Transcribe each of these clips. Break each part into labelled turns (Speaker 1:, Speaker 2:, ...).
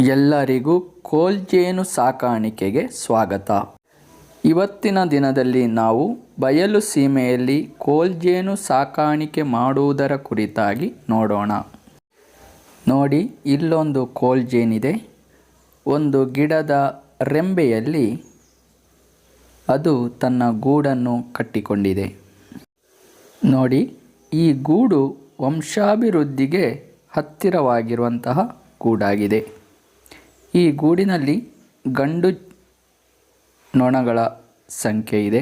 Speaker 1: ಎಲ್ಲರಿಗೂ ಕೋಲ್ಜೇನು ಸಾಕಾಣಿಕೆಗೆ ಸ್ವಾಗತ. ಇವತ್ತಿನ ದಿನದಲ್ಲಿ ನಾವು ಬಯಲು ಸೀಮೆಯಲ್ಲಿ ಕೋಲ್ಜೇನು ಸಾಕಾಣಿಕೆ ಮಾಡುವುದರ ಕುರಿತಾಗಿ ನೋಡೋಣ. ನೋಡಿ, ಇಲ್ಲೊಂದು ಕೋಲ್ಜೇನಿದೆ ಒಂದು ಗಿಡದ ರೆಂಬೆಯಲ್ಲಿ ಅದು ತನ್ನ ಗೂಡನ್ನು ಕಟ್ಟಿಕೊಂಡಿದೆ. ನೋಡಿ, ಈ ಗೂಡು ವಂಶಾಭಿವೃದ್ಧಿಗೆ ಹತ್ತಿರವಾಗಿರುವಂತಹ ಗೂಡಾಗಿದೆ. ಈ ಗೂಡಿನಲ್ಲಿ ಗಂಡು ನೊಣಗಳ ಸಂಖ್ಯೆ ಇದೆ.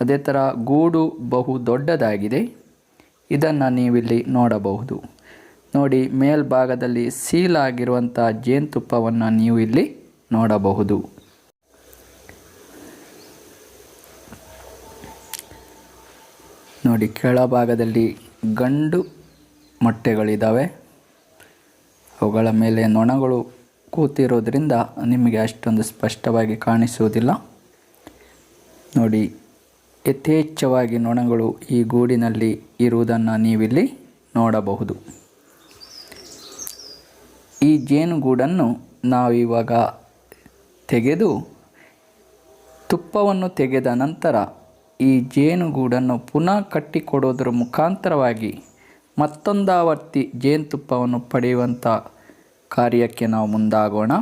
Speaker 1: ಅದೇ ಥರ ಗೂಡು ಬಹು ದೊಡ್ಡದಾಗಿದೆ. ಇದನ್ನು ನೀವಿಲ್ಲಿ ನೋಡಬಹುದು. ನೋಡಿ, ಮೇಲ್ಭಾಗದಲ್ಲಿ ಸೀಲಾಗಿರುವಂಥ ಜೇನುತುಪ್ಪವನ್ನು ನೀವು ಇಲ್ಲಿ ನೋಡಬಹುದು. ನೋಡಿ, ಕೆಳಭಾಗದಲ್ಲಿ ಗಂಡು ಮೊಟ್ಟೆಗಳಿದ್ದಾವೆ ಅವುಗಳ ಮೇಲೆ ನೊಣಗಳು ಕೂತಿರೋದ್ರಿಂದ ನಿಮಗೆ ಅಷ್ಟೊಂದು ಸ್ಪಷ್ಟವಾಗಿ ಕಾಣಿಸುವುದಿಲ್ಲ. ನೋಡಿ, ಯಥೇಚ್ಛವಾಗಿ ನೊಣಗಳು ಈ ಗೂಡಿನಲ್ಲಿ ಇರುವುದನ್ನು ನೀವಿಲ್ಲಿ ನೋಡಬಹುದು. ಈ ಜೇನುಗೂಡನ್ನು ನಾವಿವಾಗ ತೆಗೆದು, ತುಪ್ಪವನ್ನು ತೆಗೆದ ನಂತರ ಈ ಜೇನುಗೂಡನ್ನು ಪುನಃ ಕಟ್ಟಿಕೊಡೋದರ ಮುಖಾಂತರವಾಗಿ ಮತ್ತೊಂದಾವರ್ತಿ ಜೇನುತುಪ್ಪವನ್ನು ಪಡೆಯುವಂಥ ಕಾರ್ಯಕ್ಕೆ ನಾವು ಮುಂದಾಗೋಣ.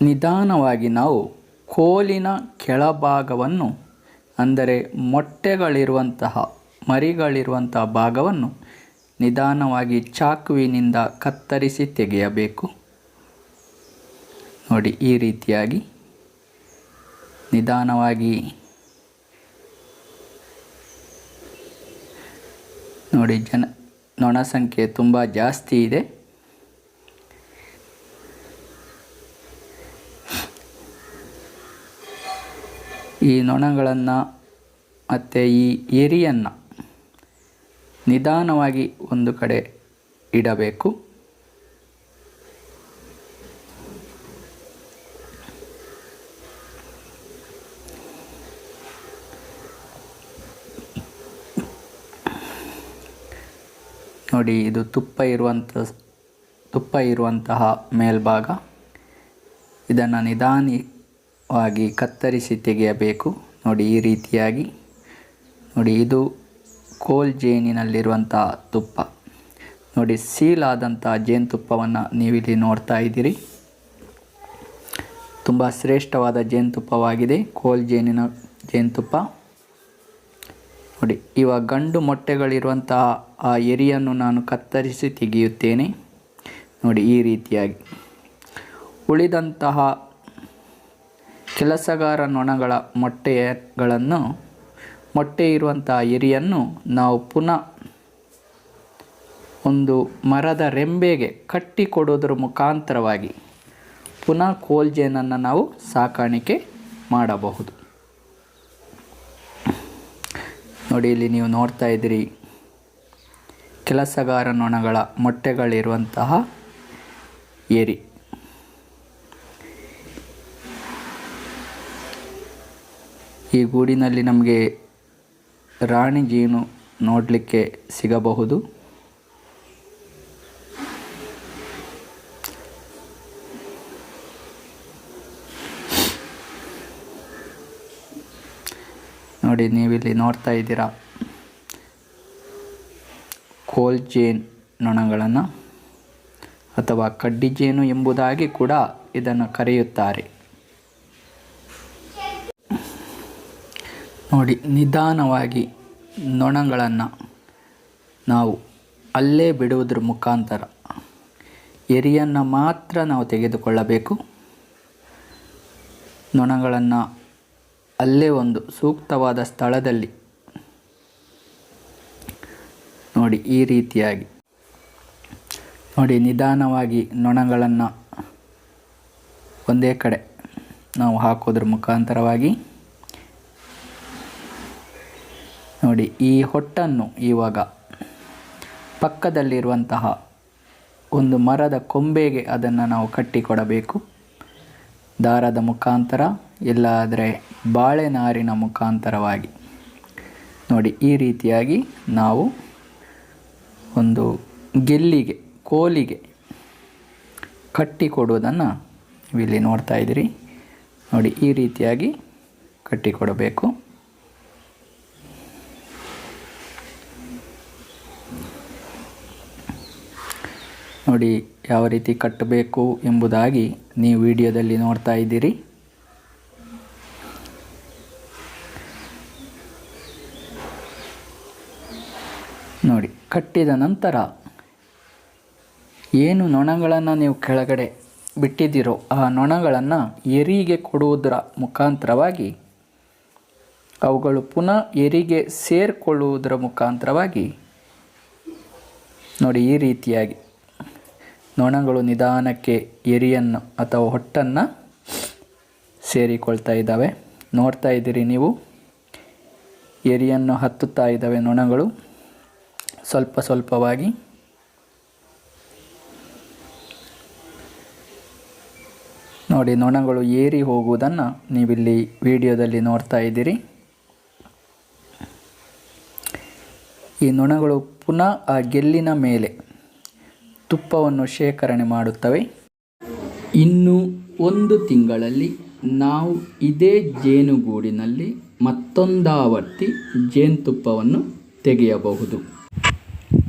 Speaker 1: ನಿಧಾನವಾಗಿ ನಾವು ಕೋಲಿನ ಕೆಳಭಾಗವನ್ನು, ಅಂದರೆ ಮೊಟ್ಟೆಗಳಿರುವಂತಹ, ಮರಿಗಳಿರುವಂತಹ ಭಾಗವನ್ನು ನಿಧಾನವಾಗಿ ಚಾಕುವಿನಿಂದ ಕತ್ತರಿಸಿ ತೆಗೆಯಬೇಕು. ನೋಡಿ, ಈ ರೀತಿಯಾಗಿ ನಿಧಾನವಾಗಿ. ನೋಡಿ, ಜನ ನೊಣ ಸಂಖ್ಯೆ ತುಂಬ ಜಾಸ್ತಿ ಇದೆ. ಈ ನೊಣಗಳನ್ನು ಮತ್ತು ಈ ಎರಿಯನ್ನು ನಿಧಾನವಾಗಿ ಒಂದು ಕಡೆ ಇಡಬೇಕು. ನೋಡಿ, ಇದು ತುಪ್ಪ ಇರುವಂಥ ತುಪ್ಪ ಇರುವಂತಹ ಮೇಲ್ಭಾಗ. ಇದನ್ನು ನಿಧಾನವಾಗಿ ಕತ್ತರಿಸಿ ತೆಗೆಯಬೇಕು. ನೋಡಿ, ಈ ರೀತಿಯಾಗಿ. ನೋಡಿ, ಇದು ಕೋಲ್ ಜೇನಿನಲ್ಲಿರುವಂಥ ತುಪ್ಪ. ನೋಡಿ ಸೀಲಾದಂಥ ಜೇನುತುಪ್ಪವನ್ನು ನೀವಿಲ್ಲಿ ನೋಡ್ತಾ ಇದ್ದೀರಿ. ತುಂಬ ಶ್ರೇಷ್ಠವಾದ ಜೇನುತುಪ್ಪವಾಗಿದೆ ಕೋಲ್ ಜೇನಿನ ಜೇನುತುಪ್ಪ ನೋಡಿ ಇವಾಗ ಗಂಡು ಮೊಟ್ಟೆಗಳಿರುವಂತಹ ಆ ಎರಿಯನ್ನು ನಾನು ಕತ್ತರಿಸಿ ತೆಗೆಯುತ್ತೇನೆ. ನೋಡಿ, ಈ ರೀತಿಯಾಗಿ. ಉಳಿದಂತಹ ಕೆಲಸಗಾರ ನೊಣಗಳ ಮೊಟ್ಟೆಗಳನ್ನು ಮೊಟ್ಟೆ ಇರುವಂತಹ ಎರಿಯನ್ನು ನಾವು ಪುನಃ ಒಂದು ಮರದ ರೆಂಬೆಗೆ ಕಟ್ಟಿ ಕೊಡೋದ್ರ ಮುಖಾಂತರವಾಗಿ ಪುನಃ ಕೋಲ್ಜೇನನ್ನು ನಾವು ಸಾಕಾಣಿಕೆ ಮಾಡಬಹುದು. ನೋಡಿ, ಇಲ್ಲಿ ನೀವು ನೋಡ್ತಾ ಇದ್ದೀರಿ. ಕೆಲಸಗಾರ ನೊಣಗಳ ಮೊಟ್ಟೆಗಳಿರುವಂತಹ ಏರಿ ಈ ಗೂಡಿನಲ್ಲಿ ನಮಗೆ ರಾಣಿ ಜೇನು ನೋಡಲಿಕ್ಕೆ ಸಿಗಬಹುದು. ನೋಡಿ, ನೀವಿಲ್ಲಿ ನೋಡ್ತಾ ಇದ್ದೀರಾ ಕೋಲ್ ಜೇನ್ ನೊಣಗಳನ್ನು ಅಥವಾ ಕಡ್ಡಿ ಜೇನು ಎಂಬುದಾಗಿ ಕೂಡ ಇದನ್ನು ಕರೆಯುತ್ತಾರೆ. ನೋಡಿ, ನಿಧಾನವಾಗಿ ನೊಣಗಳನ್ನು ನಾವು ಅಲ್ಲೇ ಬಿಡುವುದ್ರ ಮುಖಾಂತರ ಎರಿಯನ್ನು ಮಾತ್ರ ನಾವು ತೆಗೆದುಕೊಳ್ಳಬೇಕು. ನೊಣಗಳನ್ನು ಅಲ್ಲೇ ಒಂದು ಸೂಕ್ತವಾದ ಸ್ಥಳದಲ್ಲಿ ನೋಡಿ, ಈ ರೀತಿಯಾಗಿ. ನೋಡಿ, ನಿಧಾನವಾಗಿ ನೊಣಗಳನ್ನು ಒಂದೇ ಕಡೆ ನಾವು ಹಾಕೋದ್ರ ಮುಖಾಂತರವಾಗಿ ನೋಡಿ, ಈ ಹೊಟ್ಟನ್ನು ಇವಾಗ ಪಕ್ಕದಲ್ಲಿರುವಂತಹ ಒಂದು ಮರದ ಕೊಂಬೆಗೆ ಅದನ್ನು ನಾವು ಕಟ್ಟಿಕೊಡಬೇಕು. ದಾರದ ಮುಖಾಂತರ, ಇಲ್ಲಾದರೆ ಬಾಳೆನಾರಿನ ಮುಖಾಂತರವಾಗಿ. ನೋಡಿ, ಈ ರೀತಿಯಾಗಿ ನಾವು ಒಂದು ಗೆಲ್ಲಿಗೆ, ಕೋಲಿಗೆ ಕಟ್ಟಿಕೊಡುವುದನ್ನು ನೀವಿಲ್ಲಿ ನೋಡ್ತಾ ಇದ್ದೀರಿ. ನೋಡಿ, ಈ ರೀತಿಯಾಗಿ ಕಟ್ಟಿ ನೋಡಿ ಯಾವ ರೀತಿ ಕಟ್ಟಬೇಕು ಎಂಬುದಾಗಿ ನೀವು ವಿಡಿಯೋದಲ್ಲಿ ನೋಡ್ತಾ ಇದ್ದೀರಿ. ನೋಡಿ, ಕಟ್ಟಿದ ನಂತರ ಏನು ನೊಣಗಳನ್ನು ನೀವು ಕೆಳಗಡೆ ಬಿಟ್ಟಿದ್ದೀರೋ ಆ ನೊಣಗಳನ್ನು ಎರಿಗೆ ಕೊಡುವುದರ ಮುಖಾಂತರವಾಗಿ, ಅವುಗಳು ಪುನಃ ಎರಿಗೆ ಸೇರಿಕೊಳ್ಳುವುದರ ಮುಖಾಂತರವಾಗಿ, ನೋಡಿ ಈ ರೀತಿಯಾಗಿ ನೊಣಗಳು ನಿಧಾನಕ್ಕೆ ಎರಿಯನ್ನು ಅಥವಾ ಹೊಟ್ಟನ್ನು ಸೇರಿಕೊಳ್ತಾ ಇದ್ದಾವೆ. ನೋಡ್ತಾ ಇದ್ದೀರಿ ನೀವು. ಎರಿಯನ್ನು ಹತ್ತುತ್ತಾ ಇದ್ದಾವೆ ನೊಣಗಳು. ಸ್ವಲ್ಪ ಸ್ವಲ್ಪವಾಗಿ. ನೋಡಿ, ನೊಣಗಳು ಏರಿ ಹೋಗುವುದನ್ನು ನೀವಿಲ್ಲಿ ವಿಡಿಯೋದಲ್ಲಿ ನೋಡ್ತಾ ಇದ್ದೀರಿ. ಈ ನೊಣಗಳು ಪುನಃ ಆ ಗೆಲ್ಲಿನ ಮೇಲೆ ತುಪ್ಪವನ್ನು ಶೇಖರಣೆ ಮಾಡುತ್ತವೆ. ಇನ್ನು ಒಂದು ತಿಂಗಳಲ್ಲಿ ನಾವು ಇದೇ ಜೇನುಗೂಡಿನಲ್ಲಿ ಮತ್ತೊಂದಾವರ್ತಿ ಜೇನುತುಪ್ಪವನ್ನು ತೆಗೆಯಬಹುದು.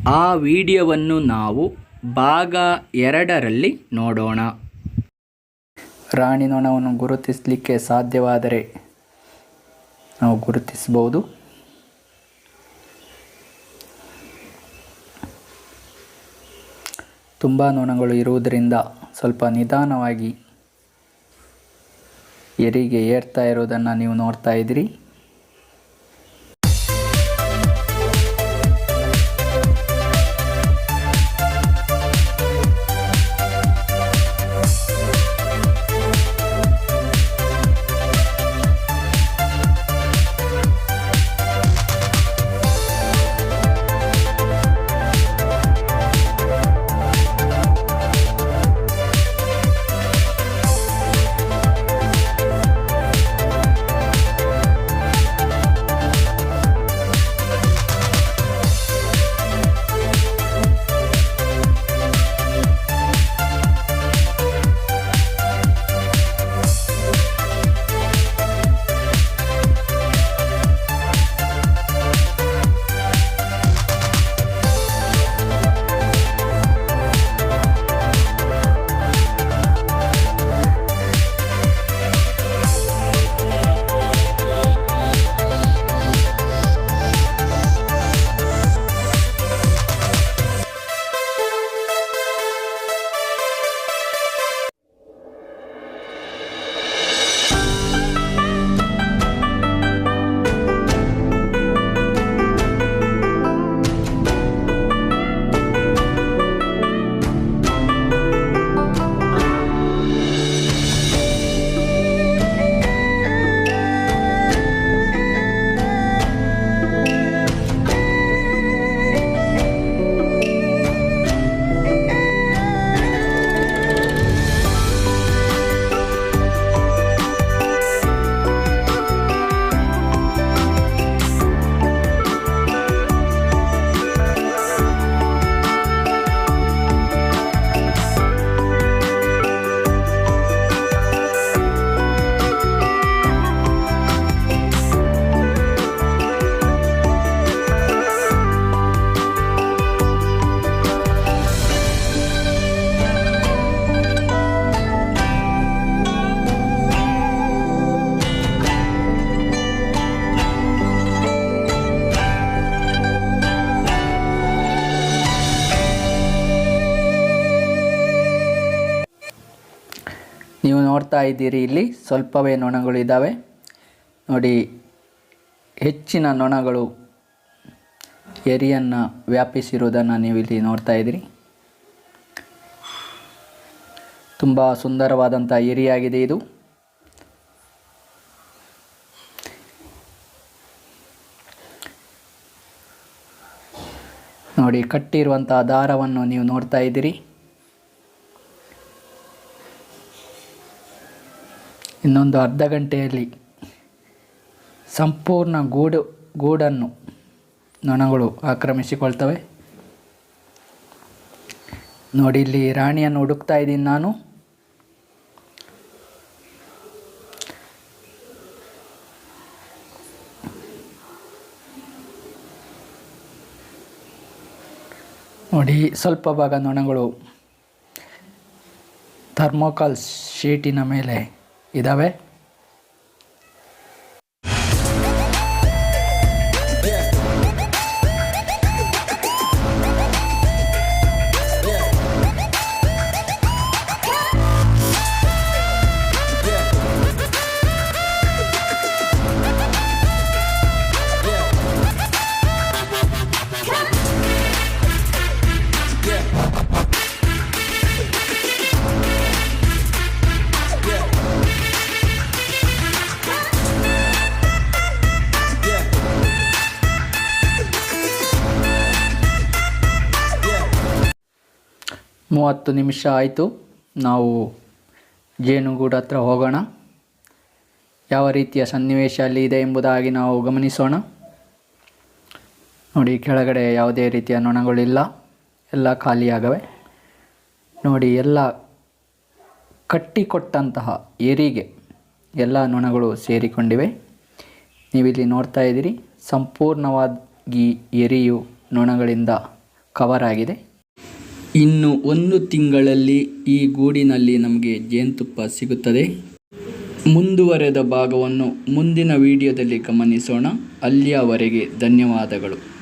Speaker 1: ಆ ವಿಡಿಯೋವನ್ನು ನಾವು ಭಾಗ ಎರಡರಲ್ಲಿ ನೋಡೋಣ. ರಾಣಿ ನೊಣವನ್ನು ಗುರುತಿಸಲಿಕ್ಕೆ ಸಾಧ್ಯವಾದರೆ ನಾವು ಗುರುತಿಸಬಹುದು. ತುಂಬ ನೊಣಗಳು ಇರುವುದರಿಂದ ಸ್ವಲ್ಪ ನಿಧಾನವಾಗಿ ಎರಿಗೆ ಏರ್ತಾ ಇರೋದನ್ನು ನೀವು ನೋಡ್ತಾ ಇದ್ದೀರಿ. ನೋಡ್ತಾ ಇದ್ದೀರಿ ಇಲ್ಲಿ. ಸ್ವಲ್ಪವೇ ನೊಣಗಳು ಇದ್ದಾವೆ. ನೋಡಿ, ಹೆಚ್ಚಿನ ನೊಣಗಳು ಎರಿಯನ್ನು ವ್ಯಾಪಿಸಿರುವುದನ್ನು ನೀವು ಇಲ್ಲಿ ನೋಡ್ತಾ ಇದ್ದೀರಿ. ತುಂಬ ಸುಂದರವಾದಂಥ ಏರಿಯಾಗಿದೆ ಇದು. ನೋಡಿ ಕಟ್ಟಿರುವಂಥ ದಾರವನ್ನು ನೀವು ನೋಡ್ತಾ ಇದ್ದೀರಿ. ಇನ್ನೊಂದು ಅರ್ಧ ಗಂಟೆಯಲ್ಲಿ ಸಂಪೂರ್ಣ ಗೂಡು, ಗೂಡನ್ನು ನೊಣಗಳು ಆಕ್ರಮಿಸಿಕೊಳ್ತವೆ. ನೋಡಿ, ಇಲ್ಲಿ ರಾಣಿಯನ್ನು ಹುಡುಕ್ತಾ ಇದ್ದೀನಿ ನಾನು. ನೋಡಿ, ಸ್ವಲ್ಪ ಭಾಗ ನೊಣಗಳು ಥರ್ಮೋಕಾಲ್ ಶೀಟಿನ ಮೇಲೆ ಇದ್ದಾವೆ ಮೂವತ್ತು ನಿಮಿಷ ಆಯಿತು. ನಾವು ಜೇನುಗೂಡು ಹತ್ರ ಹೋಗೋಣ. ಯಾವ ರೀತಿಯ ಸನ್ನಿವೇಶ ಅಲ್ಲಿ ಇದೆ ಎಂಬುದಾಗಿ ನಾವು ಗಮನಿಸೋಣ. ನೋಡಿ, ಕೆಳಗಡೆ ಯಾವುದೇ ರೀತಿಯ ನೊಣಗಳಿಲ್ಲ. ಎಲ್ಲ ಖಾಲಿಯಾಗವೆ. ನೋಡಿ, ಎಲ್ಲ ಕಟ್ಟಿಕೊಟ್ಟಂತಹ ಏರಿಗೆ ಎಲ್ಲ ನೊಣಗಳು ಸೇರಿಕೊಂಡಿವೆ. ನೀವಿಲ್ಲಿ ನೋಡ್ತಾ ಇದ್ದೀರಿ, ಸಂಪೂರ್ಣವಾಗಿ ಎರಿಯು ನೊಣಗಳಿಂದ ಕವರ್ ಆಗಿದೆ. ಇನ್ನು ಒಂದು ತಿಂಗಳಲ್ಲಿ ಈ ಗೂಡಿನಲ್ಲಿ ನಮಗೆ ಜೇನುತುಪ್ಪ ಸಿಗುತ್ತದೆ. ಮುಂದುವರೆದ ಭಾಗವನ್ನು ಮುಂದಿನ ವಿಡಿಯೋದಲ್ಲಿ ಗಮನಿಸೋಣ. ಅಲ್ಲಿಯವರೆಗೆ ಧನ್ಯವಾದಗಳು.